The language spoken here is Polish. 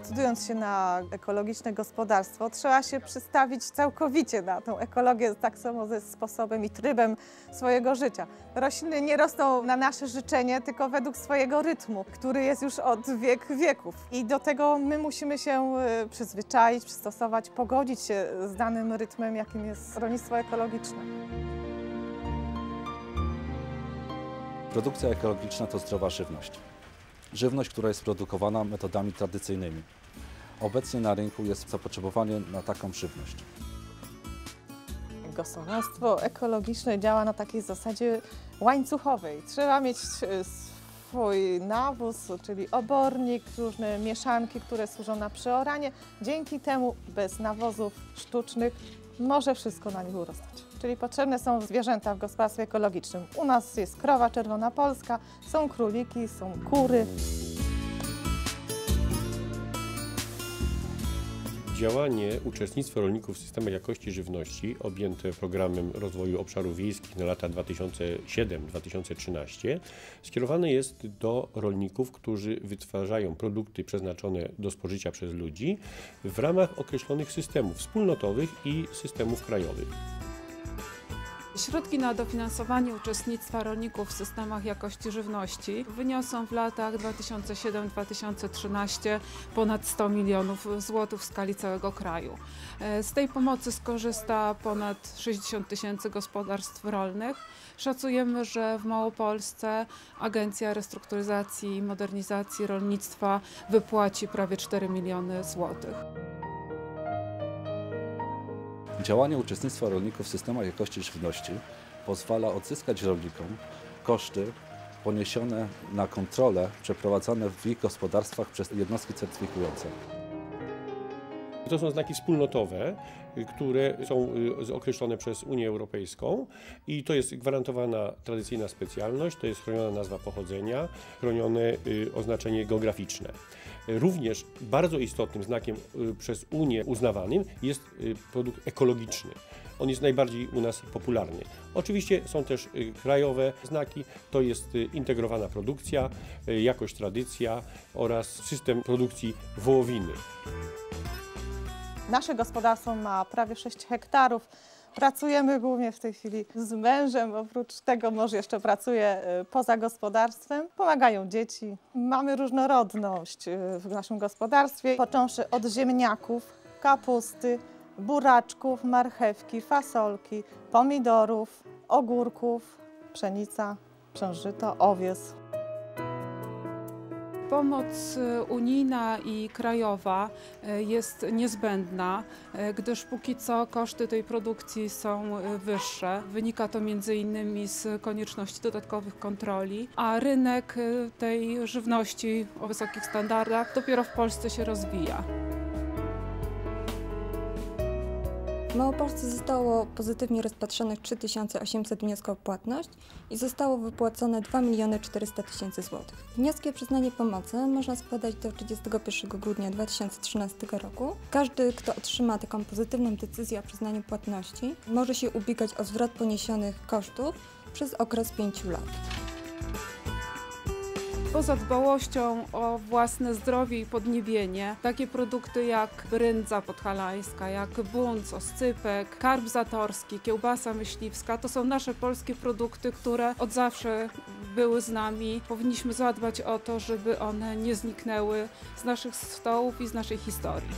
decydując się na ekologiczne gospodarstwo, trzeba się przystawić całkowicie na tą ekologię, tak samo ze sposobem i trybem swojego życia. Rośliny nie rosną na nasze życzenie, tylko według swojego rytmu, który jest już od wiek wieków. I do tego my musimy się y, przyzwyczaić, przystosować, pogodzić się z danym rytmem, jakim jest rolnictwo ekologiczne. Produkcja ekologiczna to zdrowa żywność. Żywność, która jest produkowana metodami tradycyjnymi. Obecnie na rynku jest zapotrzebowanie na taką żywność. Gospodarstwo ekologiczne działa na takiej zasadzie łańcuchowej. Trzeba mieć e, swój nawóz, czyli obornik, różne mieszanki, które służą na przeoranie. Dzięki temu bez nawozów sztucznych może wszystko na nich urastać. Czyli potrzebne są zwierzęta w gospodarstwie ekologicznym. U nas jest krowa czerwona polska, są króliki, są kury. Działanie uczestnictwa rolników w systemach jakości żywności objęte programem rozwoju obszarów wiejskich na lata 2007-2013 skierowane jest do rolników, którzy wytwarzają produkty przeznaczone do spożycia przez ludzi w ramach określonych systemów wspólnotowych i systemów krajowych. Środki na dofinansowanie uczestnictwa rolników w systemach jakości żywności wyniosą w latach 2007-2013 ponad 100 milionów złotych w skali całego kraju. E, Z tej pomocy skorzysta ponad 60 tysięcy gospodarstw rolnych. Szacujemy, że w Małopolsce Agencja Restrukturyzacji i Modernizacji Rolnictwa wypłaci prawie 4 miliony złotych. Działanie uczestnictwa rolników w systemach jakości żywności pozwala odzyskać rolnikom koszty poniesione na kontrole przeprowadzane w ich gospodarstwach przez jednostki certyfikujące. To są znaki wspólnotowe, y, które są y, określone przez Unię Europejską i to jest gwarantowana tradycyjna specjalność, to jest chroniona nazwa pochodzenia, chronione y, oznaczenie geograficzne. Również bardzo istotnym znakiem przez Unię uznawanym jest produkt ekologiczny. On jest najbardziej u nas popularny. Oczywiście są też krajowe znaki, to jest integrowana produkcja, jakość tradycja oraz system produkcji wołowiny. Nasze gospodarstwo ma prawie 6 hektarów. Pracujemy głównie w tej chwili z mężem, oprócz tego mąż jeszcze pracuje y, poza gospodarstwem. Pomagają dzieci. Mamy różnorodność y, w naszym gospodarstwie, począwszy od ziemniaków, kapusty, buraczków, marchewki, fasolki, pomidorów, ogórków, pszenica, przężyto, owies. Pomoc y, unijna i krajowa y, jest niezbędna, y, gdyż póki co koszty tej produkcji są wyższe. Wynika to innymi z konieczności dodatkowych kontroli, a rynek tej żywności o wysokich standardach dopiero w Polsce się rozwija. W Małopolsce zostało pozytywnie rozpatrzonych 3800 wniosków o płatność i zostało wypłacone 2 400 tysięcy złotych. Wnioski o przyznanie pomocy można składać do 31 grudnia 2013 roku. Każdy, kto otrzyma taką pozytywną decyzję o przyznaniu płatności, może się ubiegać o zwrot poniesionych kosztów przez okres 5 lat. Poza dbałością o własne zdrowie i podniebienie, takie produkty jak bryndza podhalańska, jak bunt, oscypek, karp zatorski, kiełbasa myśliwska, to są nasze polskie produkty, które od zawsze były z nami. Powinniśmy zadbać o to, żeby one nie zniknęły z naszych stołów i z naszej historii.